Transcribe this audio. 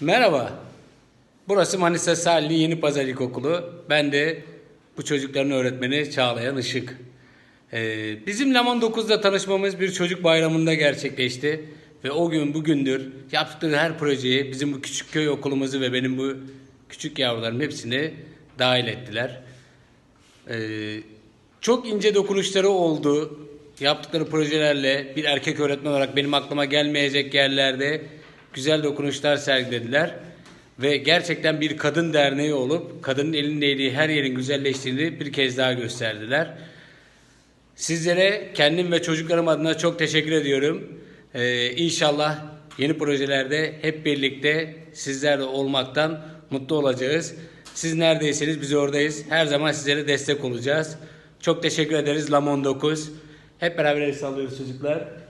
Merhaba. Burası Manisa Salihli Yeni Pazar İlkokulu. Ben de bu çocukların öğretmeni Çağlayan Işık. Ee, bizim Laman 9'da tanışmamız bir çocuk bayramında gerçekleşti. Ve o gün bugündür yaptıkları her projeyi bizim bu küçük köy okulumuzu ve benim bu küçük yavrularım hepsini dahil ettiler. Ee, çok ince dokunuşları oldu. Yaptıkları projelerle bir erkek öğretmen olarak benim aklıma gelmeyecek yerlerde güzel dokunuşlar sergilediler. Ve gerçekten bir kadın derneği olup kadının elinin değdiği her yerin güzelleştiğini bir kez daha gösterdiler. Sizlere kendim ve çocuklarım adına çok teşekkür ediyorum. Ee, inşallah yeni projelerde hep birlikte sizlerle olmaktan mutlu olacağız. Siz neredeyseniz biz oradayız. Her zaman sizlere destek olacağız. Çok teşekkür ederiz Lamon 9. Hep beraber el sallıyoruz çocuklar.